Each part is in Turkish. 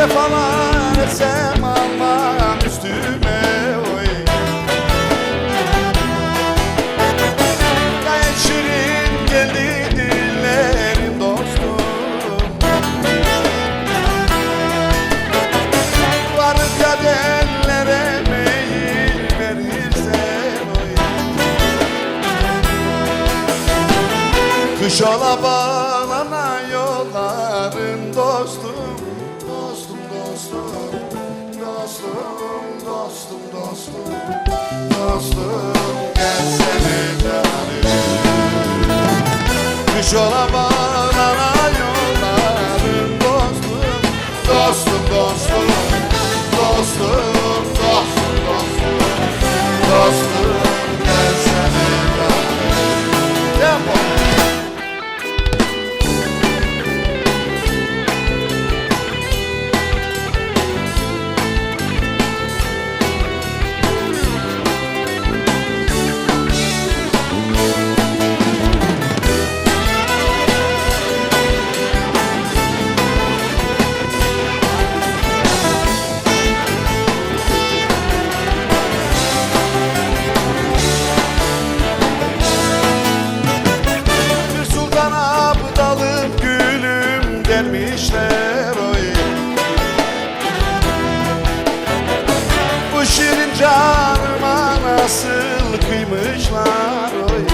Neyse falan etsem almam üstüme oy. Gayet şirin geldi dillerim dostum. Varınca dellere meyil verirsen oy. Kış ola bağlana yolların dostum dostum Dostum dostum dostum Dostum gelsene canım Düş ola bana yollarım dostum Dostum dostum Dostum dostum dostum Dostum gülüm dermişler oy Bu şirin canıma nasıl kıymışlar oy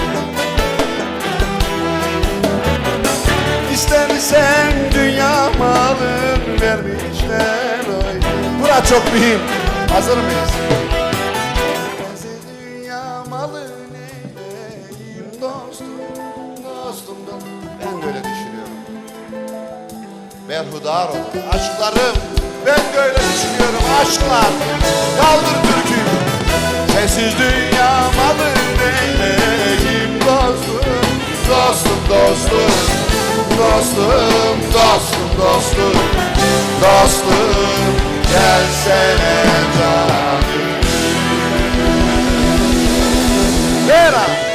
İstersen dünya malın vermişler oy Bura çok mühim Hazır mıyız? Dünya dostum, dostum düşünüyorum. Berhudar olun aşklarım. Ben böyle düşünüyorum aşklar. Kaldır türküyü. Sensiz dünya malı neyleyim dostum, dostum, dostum. Dostum, dostum, dostum, dostum, gelsene canım. Vera.